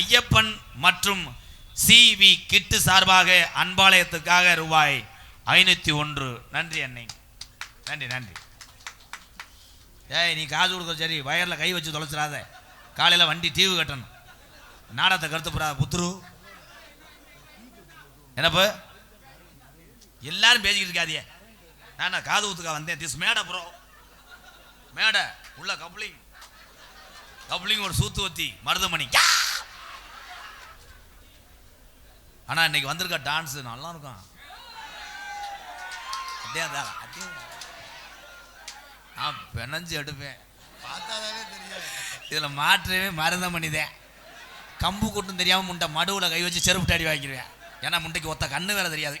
ஐயப்பன் மற்றும் C V கிட்டு சார்பாக அன்பாலயத்துக்காக ரூபாய் ஐநூத்தி ஒன்று. நன்றி அன்னை நன்றி நன்றி. ஏய் நீ காசு கொடுக்க சரி. வயரில் கை வச்சு தொலைச்சிடாத. காலையில் வண்டி டிவி கட்டணும். நாடகத்தை கருத்து போறா புத்துரு. என்னப்ப? எல்லாரும் பேசிக்கிட்டு இருக்காதியே நான் காது ஊத்துக்கா வந்தேன்? திஸ் மேடை ப்ரோ மேடை உள்ள கப்ளிங். கப்ளிங் ஒரு சூத்துவத்தி மருதமணி. யா! ஆனா இன்னைக்கு வந்திருக்க டான்ஸ் நல்லா இருக்கும் அப்படியே அதான், அப்படியே. நான் பிணைஞ்சு எடுப்பேன். பார்த்தாதானே தெரியும். இதுல மாற்றவே மருதமணி தான் கம்பு கூட்டும் தெரியாம முண்டை மடுவுல கை வச்சு செருப்பு அடி வாங்கிடுவேன். ஏன்னா முண்டைக்கு ஒத்த கண்ணு வேற தெரியாது.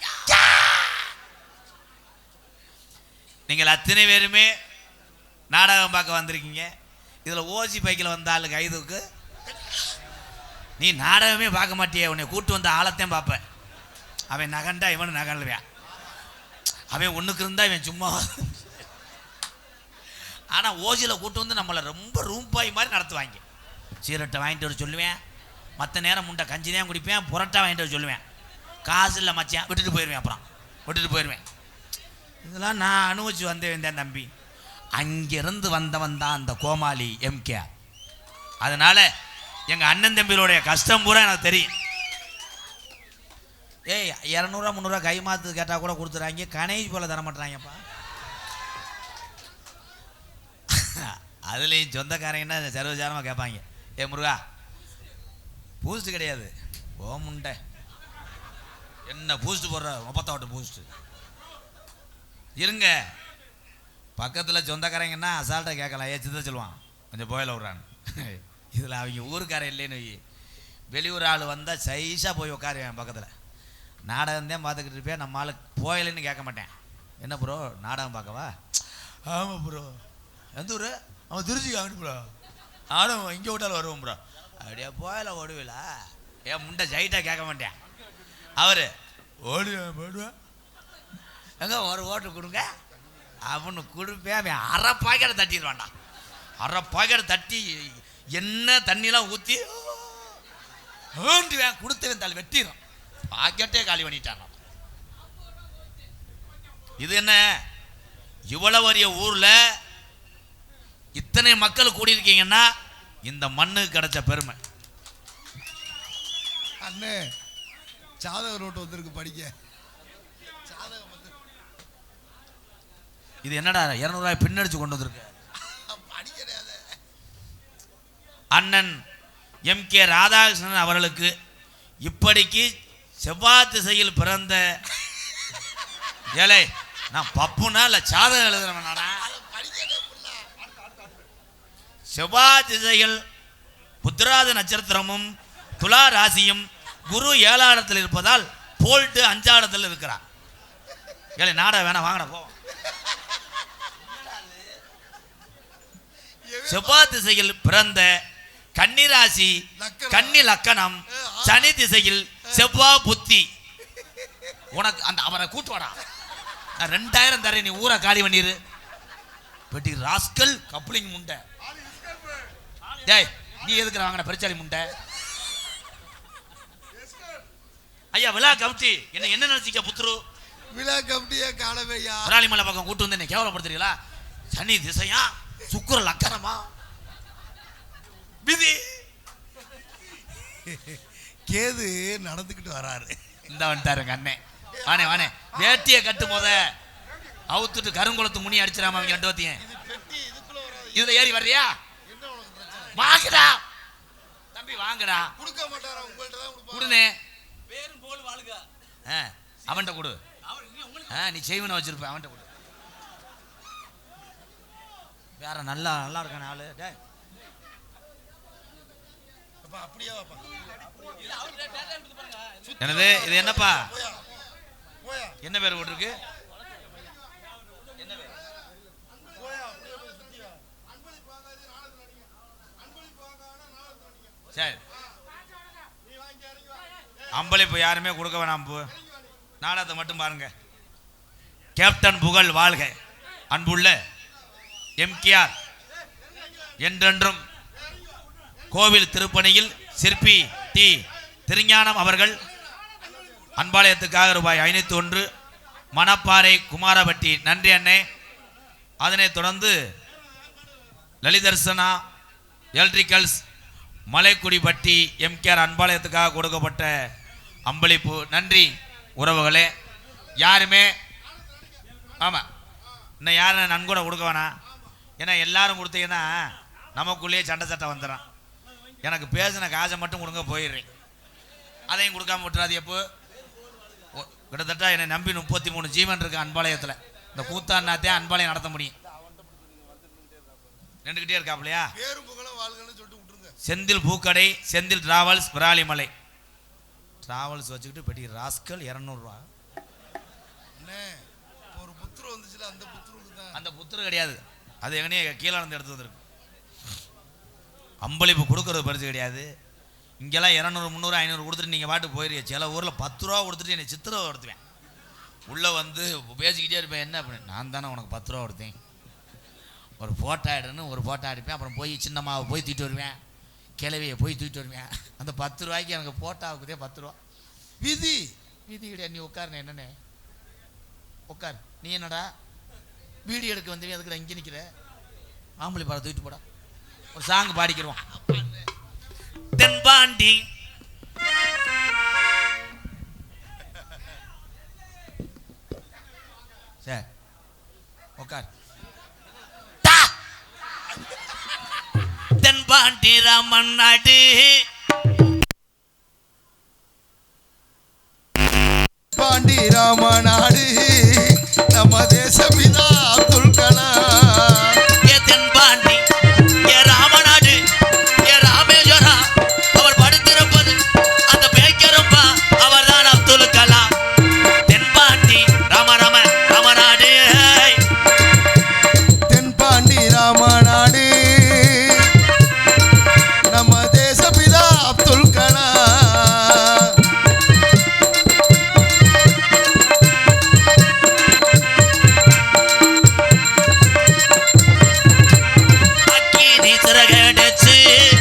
நீங்கள் அத்தனை பேருமே நாடகம் பார்க்க வந்திருக்கீங்க. இதுல ஓசி பைக்கில் வந்த கைதுக்கு நீ நாடகமே பார்க்க மாட்டியே உன்னை கூட்டு வந்த ஆழத்தையும் பார்ப்ப அவன் நகண்டா இவனு நகல்வேன் அவன் ஒன்றுக்கு இருந்தா இவன் சும்மா. ஆனால் ஓஜியில் கூட்டு வந்து நம்மளை ரொம்ப ரூம் பாய் மாதிரி நடத்துவாங்க. சீரட்டை வாங்கிட்டு வர சொல்லுவேன். மற்ற நேரம் முண்டை கஞ்சி தான் குடிப்பேன் புரோட்டா வாங்கிட்டு வர சொல்லுவேன். காசு இல்லை மச்சான் விட்டுட்டு போயிடுவேன் அப்புறம். விட்டுட்டு போயிடுவேன் இதெல்லாம் நான் அனுபவிச்சு வந்தேன் தம்பி. அங்கிருந்து வந்தவன் தான் அந்த கோமாளி எம்கே. அதனால் எங்க அண்ணன் தம்பிகளுடைய கஷ்டம் பூரா எனக்கு தெரியும். ஏய் இரநூறுவா முந்நூறுவா கை மாற்று கேட்டால் கூட கொடுத்துறாங்க. கணேஷ் போல தர மாட்டாங்கப்பா அதுலேயும் சொந்தக்காரங்கன்னா சர்வசாரமாக கேட்பாங்க ஏ முருகா பூஸ்ட் கிடையாது. ஓ முண்டை. என்ன பூஸ்ட் போடுற? முப்பத்தாவட்டு பூஸ்ட் இருங்க. பக்கத்தில் சொந்தக்காரங்கன்னா அசால்ட்டாக கேட்கலாம். ஏ சித்த சொல்லுவான். கொஞ்சம் போயில விட்றான்னு. இதில் அவங்க ஊருக்காரன் இல்லைன்னு வை. வெளியூர் ஆள் வந்தால் சைஸாக போய் உட்காருவேன் பக்கத்தில். நாடகம் தான் பார்த்துக்கிட்டு இருப்பேன். நம்ம ஆளு போயலைன்னு கேட்க மாட்டேன். என்ன ப்ரோ நாடகம் பார்க்கவா? ஆமாம் ப்ரோ எந்த ஊர்? அவன் திருச்சி காமிட்டு ப்ரோ நானும் இங்கே விட்டாலும் வருவோம் ப்ரோ அப்படியே போயில ஓடுவீலா ஏன் முண்டை ஜைட்டாக கேட்க மாட்டேன். அவர் ஓடுவேன் போடுவேன். எங்க ஒரு ஓட்டு கொடுங்க. அவனு கொடுப்பேன். அவன் அரை பாக்கெட்டை தட்டிடுவான்டா. அரை பாக்கெட்டை தட்டி என்ன தண்ணிலாம் ஊற்றி வேண்டுவேன் கொடுத்தவன் தாள் வெட்டிடும் பாக்கெட்டே காலி பண்ணிட்டான் இது என்ன? இவ்வளவு பெரிய ஊர்ல இத்தனை மக்கள் கூடியிருக்கீங்கன்னா இந்த மண்ணுக்கு கிடைச்ச பெருமை. அண்ணே சாதக நோட்டு வந்திருக்கு படிக்க. வந்து இது என்னடா இரநூறுவாய் பின்னடிச்சு கொண்டு வந்திருக்கு படிக்க கிடையாது அண்ணன் எம் கே ராதாகிருஷ்ணன் அவர்களுக்கு இப்படிக்கு செவ்வாய் திசையில் பிறந்த ஏழை நான் பப்புனா இல்லை சாதகம் எழுதுறவனாடா? செவ்வாய் திசையில் புத்திராத நட்சத்திரமும் துலா ராசியும் குரு ஏழாடத்தில் இருப்பதால் போல்ட்டு அஞ்சாடத்தில் இருக்கிறார். ஏழை நாடா வேணாம் வாங்கடா போ. செவ்வாய் திசையில் பிறந்த கன்னிராசி. கன்னி லக்கணம் சனி திசையில் செவ்வாய் புத்தி. உனக்கு அந்த அவரை கூட்டு வாடா. நான் ரெண்டாயிரம் தரேன் நீ ஊரை காலி பண்ணிரு. பெட்டி ராஸ்கல் கப்ளிங் முண்டை. டேய் நீ எதுக்குற வாங்கின பெருச்சாலி முண்டை? ஐயா விழா கமிட்டி என்ன என்ன நினைச்சிக்க புத்துரு விழா கமிட்டியே காணவையா விராலிமலை பக்கம் கூட்டு வந்து என்ன கேவலப்படுத்துறீங்களா? சனி திசையா சுக்குர லக்கணமா? விதி. கேது நடந்துக்கிட்டு வராரு. இந்த வந்துட்டாருங்க அண்ணன் வானே வானே வேட்டியை கட்டு முத அவுத்துட்டு கருங்குளத்து முனி அடிச்சிடாம அவங்க ரெண்டு வத்தியும் இதுல ஏறி வர்றியா? வாங்கடா. தம்பி வாங்கடா. கொடுக்க மாட்டாரா? உங்கள்ட்ட தான் குடுனே. ஆ, அவன்கிட்ட கொடு. ஆ, நீ செய்வன வச்சிருப்ப அவன்கிட்ட கொடு. வேற நல்லா நல்லா இருக்கானே ஆளு. டேய். அப்படியே என்னது இது என்னப்பா? என்ன பேர் போட்டிருக்கு? சரி. அம்பளிப்பு யாருமே கொடுக்க வேணாம் போ. நாடகத்தை மட்டும் பாருங்க. கேப்டன் புகழ் வாழ்க. அன்புள்ள எம்கேஆர். என்றென்றும் கோவில் திருப்பணியில் சிற்பி டி. திருஞானம் அவர்கள் அன்பாலயத்துக்காக ரூபாய் ஐநூற்றி ஒன்று மணப்பாறை குமாரபட்டி. நன்றி அண்ணே. அதனைத் தொடர்ந்து லலிதர்சனா எலக்ட்ரிக்கல்ஸ் மலைக்குடிப்பட்டி எம்கேஆர் அன்பாலயத்துக்காக கொடுக்கப்பட்ட அம்பளிப்பு. நன்றி உறவுகளே. யாருமே ஆமாம் இன்னும் யாரும் நன்கூட கொடுக்க வேணாம். ஏன்னா எல்லாரும் கொடுத்தீங்கன்னா நமக்குள்ளேயே சண்டை சட்டை வந்துடும். எனக்கு பேசின காசை மட்டும் கொடுங்க போயிடுறேன். அதையும் கொடுக்காம விட்டுறாது எப்போ கிட்டத்தட்ட என்னை நம்பி முப்பத்தி மூணு ஜீவன் இருக்கு அன்பாலயத்தில் இந்த கூத்தாடினாத்தே அன்பாலயம் நடத்த முடியும். நின்றுக்கிட்டே இருக்காப்லையா செந்தில் பூக்கடை செந்தில் டிராவல்ஸ் விராலிமலை டிராவல்ஸ் வச்சுக்கிட்டு பெட்டி ராஸ்கல் இரநூறுவா. ஒரு புத்துரு வந்துச்சுல அந்த புத்துருக்கு தான். அந்த புத்தர் கிடையாது. அது எங்கனே கீழே இருந்து எடுத்து வந்திருக்கு. அம்பளிப்பு கொடுக்கறது பரிசு கிடையாது. இங்கெல்லாம் இரநூறு முந்நூறு ஐநூறு கொடுத்துட்டு நீங்கள் பாட்டு போயிருக்க சில ஊரில் பத்து ரூபா கொடுத்துட்டு என்னை சித்திரவை கொடுத்துவேன் உள்ளே வந்து பேசிக்கிட்டே இருப்பேன் என்ன அப்படின்னு நான் தானே உனக்கு பத்து ரூபா கொடுத்தேன். ஒரு ஃபோட்டோ எடுன்னு ஒரு ஃபோட்டோ அடிப்பேன். அப்புறம் போய் சின்னம்மாவை போய் தூக்கிட்டு வருவேன். கிளவியை போய் தூக்கிட்டு வருவேன். அந்த பத்து ரூபாய்க்கு எனக்கு ஃபோட்டோவுக்குதே பத்து ரூபா. விதி வீதி கிடையாது. நீ உட்காருண்ணே என்னண்ணே? உட்கார். நீ என்னடா? வீடியோ எடுக்க வந்து அதுக்கு இங்கே நிற்கிற ஆம்பளை பாடம் தூக்கிட்டு போடா. ஒரு சாங் பாடிக்கிறோம். தென்பாண்டி. சரி உட்கார் தென்பாண்டி ராமன் நாடு. பாண்டி ராமன் করেছে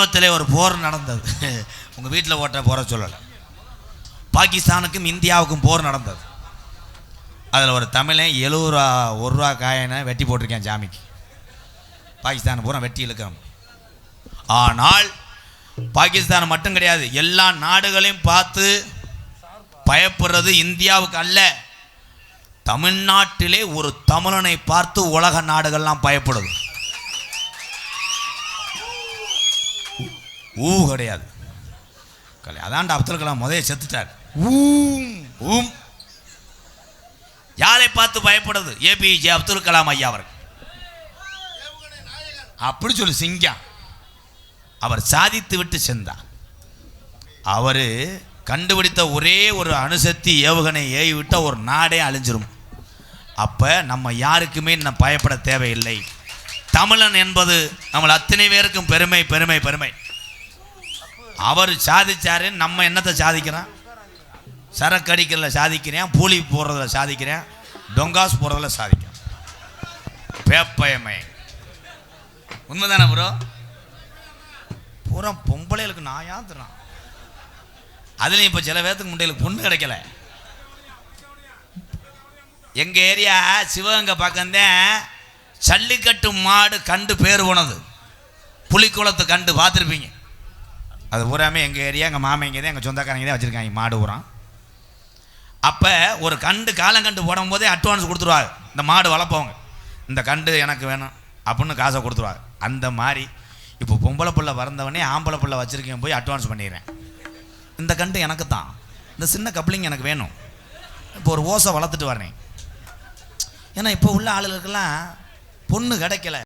சமீபத்தில் ஒரு போர் நடந்தது. உங்கள் வீட்டில் ஓட்ட போகிற சொல்லலை. பாகிஸ்தானுக்கும் இந்தியாவுக்கும் போர் நடந்தது. அதில் ஒரு தமிழன் எழுபது ரூபா ஒரு ரூபா காயினை வெட்டி போட்டிருக்கேன் ஜாமிக்கு. பாகிஸ்தான் பூரா வெட்டி இழுக்கிறோம். ஆனால் பாகிஸ்தான் மட்டும் கிடையாது. எல்லா நாடுகளையும் பார்த்து பயப்படுறது இந்தியாவுக்கு அல்ல. தமிழ்நாட்டிலே ஒரு தமிழனை பார்த்து உலக நாடுகள்லாம் பயப்படுது. ஊ கிடையாது. அதான்டா அப்துல் கலாம் முதல்ல செத்துட்டார். ஊம். ஊம். யாரை பார்த்து பயப்படுது? ஏபிஜே அப்துல் கலாம் ஐயா அவர்கள். அப்படி சொல்லு சிங்கம். அவர் சாதித்து விட்டு சென்றார். அவர் கண்டுபிடித்த ஒரே ஒரு அணுசக்தி ஏவுகணை ஏவி விட்ட ஒரு நாடே அழிஞ்சிரும். அப்போ நம்ம யாருக்குமே இன்னும் பயப்பட தேவையில்லை. தமிழன் என்பது நம்மள அத்தனை பேருக்கும் பெருமை பெருமை பெருமை. அவர் சாதிச்சாரு நம்ம என்னத்தை சாதிக்கிறோம்? சரக்கு அடிக்கிறதுல சாதிக்கிறேன் பூலி போடுறதுல சாதிக்கிறேன் டொங்காஸ் போடுறதுல சாதிக்கிறேன். பேப்பயமே உண்மைதானே ப்ரோ பூரா பொம்பளைகளுக்கு நான் யாத்துறான் அதுலேயும் இப்போ சில பேர்த்துக்கு முண்டைகளுக்கு பொண்ணு கிடைக்கல. எங்கள் ஏரியா சிவகங்கை பக்கம்தான் ஜல்லிக்கட்டு மாடு கண்டு பேர் போனது. புலிக்குளத்து கண்டு பார்த்துருப்பீங்க. அது பூராமே எங்கள் ஏரியா எங்கள் மாமைங்க தான் எங்கள் சொந்தக்காரங்க தான் வச்சுருக்காங்க மாடு பூரம் அப்போ ஒரு கண்டு காலங்கண்டு போடும்போதே அட்வான்ஸ் கொடுத்துருவாங்க இந்த மாடு வளர்ப்பவங்க. இந்த கண்டு எனக்கு வேணும் அப்படின்னு காசை கொடுத்துருவாங்க அந்த மாதிரி இப்போ பொம்பளை பிள்ளை பிறந்தவனே ஆம்பளை பிள்ளை வச்சுருக்கேன் போய் அட்வான்ஸ் பண்ணிடுறேன். இந்த கண்டு எனக்கு தான் இந்த சின்ன கப்ளிங் எனக்கு வேணும். இப்போ ஒரு ஓசை வளர்த்துட்டு வரேன் ஏன்னா இப்போ உள்ள ஆளுகளுக்கெல்லாம் பொண்ணு கிடைக்கல.